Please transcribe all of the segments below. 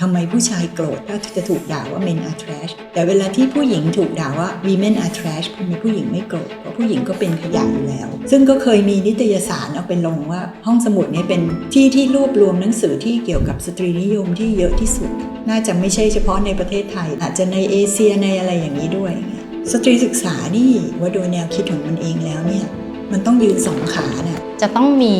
ทำไมผู้ชายโกรธถ้าจะถูกด่าว่า men are trash แต่เวลาที่ผู้หญิงถูกด่าว่า women are trash ทำไมผู้หญิงไม่โกรธเพราะผู้หญิงก็เป็นขยะอยู่แล้ว ซึ่งก็เคยมีนิตยสารเอาไปลงว่าห้องสมุดนี่ยเป็นที่ที่รวบรวมหนังสือที่เกี่ยวกับสตรีนิยมที่เยอะที่สุด น่าจะไม่ใช่เฉพาะในประเทศไทย อาจจะในเอเชียในอะไรอย่างนี้ด้วย สตรีศึกษานี่ว่าโดยแนวคิดของมันเองแล้วเนี่ยมันต้องยืนสองขาน่ะจะต้องมี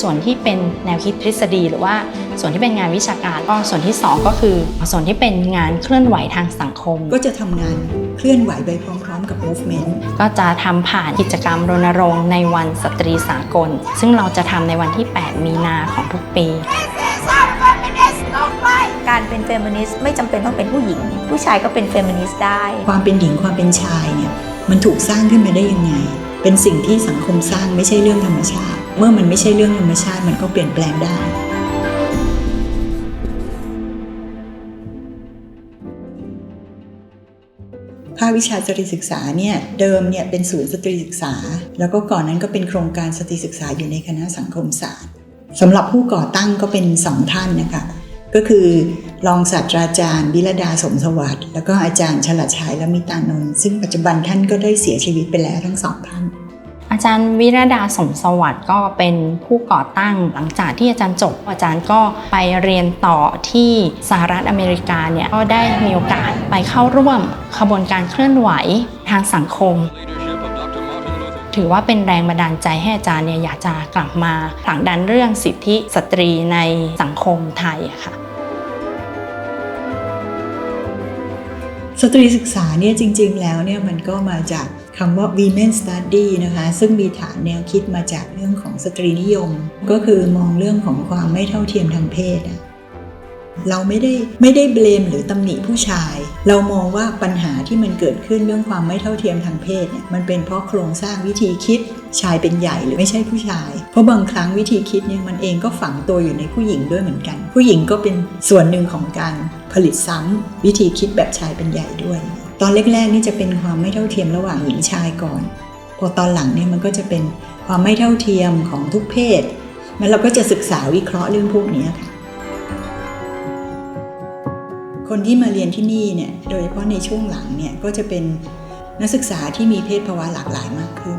ส่วนที่เป็นแนวคิดทฤษฎีหรือว่า ส่วนที่เป็นงานวิชาการก็ส่วนที่ 2 ก็คือ ส่วนที่เป็นงานเคลื่อนไหวทางสังคม ก็จะทำงานเคลื่อนไหวไปพร้อมๆกับ movement ก็จะทำผ่านกิจกรรมรณรงค์ในวันสตรีสากล ซึ่งเราจะทำในวันที่ 8 มีนาของทุกปีการเป็นเฟมินิสต์ไม่จำเป็นต้องเป็นผู้หญิง ผู้ชายก็เป็นเฟมินิสต์ได้ ความเป็นหญิงความเป็นชายเนี่ยมันถูกสร้างขึ้นมาได้ยังไง เป็นสิ่งที่สังคมสร้างไม่ใช่เรื่องธรรมชาติ เมื่อมันไม่ใช่เรื่องธรรมชาติมันก็เปลี่ยนแปลงได้ ภาควิชาสตรีศึกษาเนี่ยเดิมเนี่ยเป็นศูนย์สตรีศึกษา แล้วก็ก่อนนั้นก็เป็นโครงการสตรีศึกษาอยู่ในคณะสังคมศาสตร์สำหรับผู้ก่อตั้งก็เป็นสองท่านนะคะก็คือรองศาสตราจารย์วิรดาสมสวัสดิ์แล้วก็อาจารย์ฉลาดชัยละมิตานนท์ซึ่งปัจจุบันท่านก็ได้เสียชีวิตไปแล้วทั้งสองท่าน อาจารย์วิรดาสมสวัสดิ์ก็เป็นผู้ก่อตั้งหลังจากที่อาจารย์จบ อาจารย์ก็ไปเรียนต่อที่สหรัฐอเมริกาเนี่ยก็ได้มีโอกาสไปเข้าร่วมขบวนการเคลื่อนไหวทางสังคม ถือว่าเป็นแรงบันดาลใจให้อาจารย์เนี่ยอยากจะกลับมาผลักดันเรื่องสิทธิสตรีในสังคมไทยค่ะสตรีศึกษาเนี่ยจริง ๆ แล้วเนี่ยมันก็มาจาก คำว่า women study นะคะ ซึ่งมีฐานแนวคิดมาจากเรื่องของสตรีนิยม ก็คือมองเรื่องของความไม่เท่าเทียมทางเพศอะเราไม่ได้ไม่ได้เบลมหรือตำหนิผู้ชาย เรามองว่าปัญหาที่มันเกิดขึ้นเรื่องความไม่เท่าเทียมทางเพศเนี่ยมันเป็นเพราะโครงสร้างวิธีคิดชายเป็นใหญ่หรือไม่ใช่ผู้ชาย เพราะบางครั้งวิธีคิดเนี่ยมันเองก็ฝังตัวอยู่ในผู้หญิงด้วยเหมือนกัน ผู้หญิงก็เป็นส่วนหนึ่งของการผลิตซ้ำวิธีคิดแบบชายเป็นใหญ่ด้วย ตอนแรกๆนี่จะเป็นความไม่เท่าเทียมระหว่างหญิงชายก่อน พอตอนหลังเนี่ยมันก็จะเป็นความไม่เท่าเทียมของทุกเพศมันเราก็จะศึกษาวิเคราะห์เรื่องพวกนี้ค่ะ คนที่มาเรียนที่นี่เนี่ย โดยเฉพาะในช่วงหลังเนี่ยก็จะเป็นนักศึกษาที่มีเพศภาวะหลากหลายมากขึ้น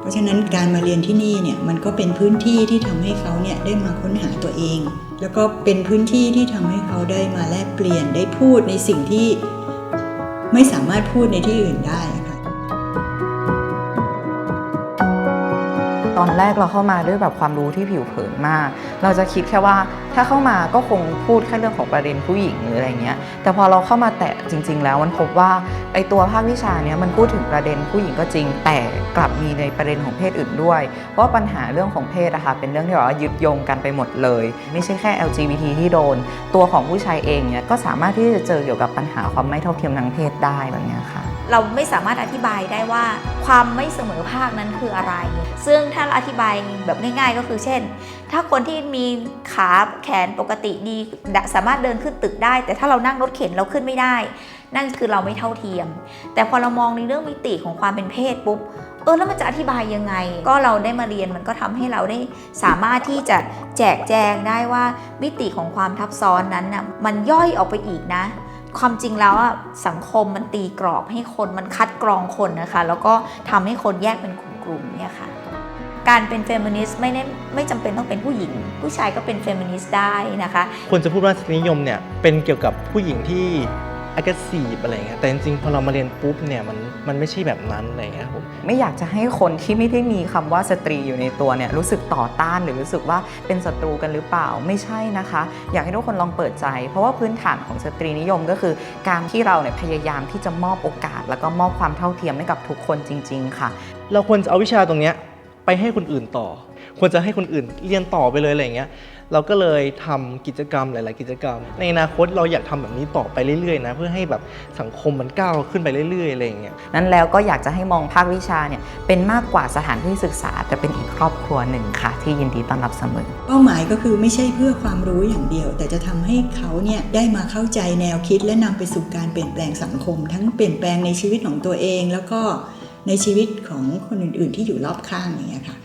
เพราะฉะนั้นการมาเรียนที่นี่เนี่ยมันก็เป็นพื้นที่ที่ทำให้เขาเนี่ยได้มาค้นหาตัวเอง แล้วก็เป็นพื้นที่ที่ทำให้เขาได้มาแลกเปลี่ยนได้พูดในสิ่งที่ ไม่สามารถพูดในที่อื่นได้ค่ะตอนแรกเราเข้ามาด้วยแบบความรู้ที่ผิวเผินมาก เราจะคิดแค่ว่า ถ้าเข้ามาก็คงพูดแค่เรื่องของประเด็นผู้หญิงหรืออะไรเงี้ย แต่พอเราเข้ามาแตะจริง ๆ แล้วมันพบว่าไอตัวภาควิชาเนี้ยมันพูดถึงประเด็นผู้หญิงก็จริง แต่กลับมีในประเด็นของเพศอื่นด้วย เพราะปัญหาเรื่องของเพศอะค่ะเป็นเรื่องที่แบบว่ายึดโยงกันไปหมดเลย ไม่ใช่แค่ LGBT ที่โดน ตัวของผู้ชายเองเนี่ยก็สามารถที่จะเจอเกี่ยวกับปัญหาความไม่เท่าเทียมทางเพศได้แบบเนี้ยค่ะเราไม่สามารถอธิบายได้ว่าความไม่เสมอภาคนั้นคืออะไร ซึ่งถ้าเราอธิบายแบบง่าย ๆ ก็คือเช่นถ้าคนที่มีขาแขนปกติดีสามารถเดินขึ้นตึกได้ แต่ถ้าเรานั่งรถเข็นเราขึ้นไม่ได้ นั่นคือเราไม่เท่าเทียม แต่พอเรามองในเรื่องมิติของความเป็นเพศปุ๊บเออแล้วมันจะอธิบายยังไง ก็เราได้มาเรียนมันก็ทำให้เราได้สามารถที่จะแจกแจงได้ว่ามิติของความทับซ้อนนั้นนะมันย่อยออกไปอีกนะ ความจริงแล้วอะสังคมมันตีกรอบให้คนมันคัดกรองคนนะคะ แล้วก็ทำให้คนแยกเป็นกลุ่มๆเนี่ยค่ะ การเป็นเฟมินิสต์ไม่ได้ไม่จำเป็นต้องเป็นผู้หญิง ผู้ชายก็เป็นเฟมินิสต์ได้นะคะควรจะพูดว่าสตรีนิยมเนี่ยเป็นเกี่ยวกับผู้หญิงที่ aggressive อะไรเงี้ยแต่จริงๆพอเรามาเรียนปุ๊บเนี่ยมันมันไม่ใช่แบบนั้นอะไรเงี้ยครับผมไม่อยากจะให้คนที่ไม่ได้มีคำว่าสตรีอยู่ในตัวเนี่ยรู้สึกต่อต้านหรือรู้สึกว่าเป็นศัตรูกันหรือเปล่าไม่ใช่นะคะ อยากให้ทุกคนลองเปิดใจ เพราะว่าพื้นฐานของสตรีนิยมก็คือ การที่เราเนี่ยพยายามที่จะมอบโอกาส แล้วก็มอบความเท่าเทียมให้กับทุกคนจริง ๆ ค่ะ เราควรจะเอาวิชาตรงเนี้ย ไปให้คนอื่นต่อ ควรจะให้คนอื่นเรียนต่อไปเลยอะไรเงี้ยเราก็เลยทำกิจกรรมหลาย ๆ กิจกรรม ในอนาคตเราอยากทำแบบนี้ต่อไปเรื่อย ๆ นะ เพื่อให้แบบสังคมมันก้าวขึ้นไปเรื่อย ๆ อะไรอย่างเงี้ยนั้นแล้วก็อยากจะให้มองภาควิชาเนี่ยเป็นมากกว่าสถานที่ศึกษา แต่เป็นอีกครอบครัวหนึ่งค่ะ ที่ยินดีต้อนรับเสมอ เป้าหมายก็คือไม่ใช่เพื่อความรู้อย่างเดียว แต่จะทำให้เขาเนี่ยได้มาเข้าใจแนวคิดและนำไปสู่การเปลี่ยนแปลงสังคม ทั้งเปลี่ยนแปลงในชีวิตของตัวเอง แล้วก็ ในชีวิตของคนอื่น ๆ ที่อยู่รอบข้างอย่างเงี้ยค่ะ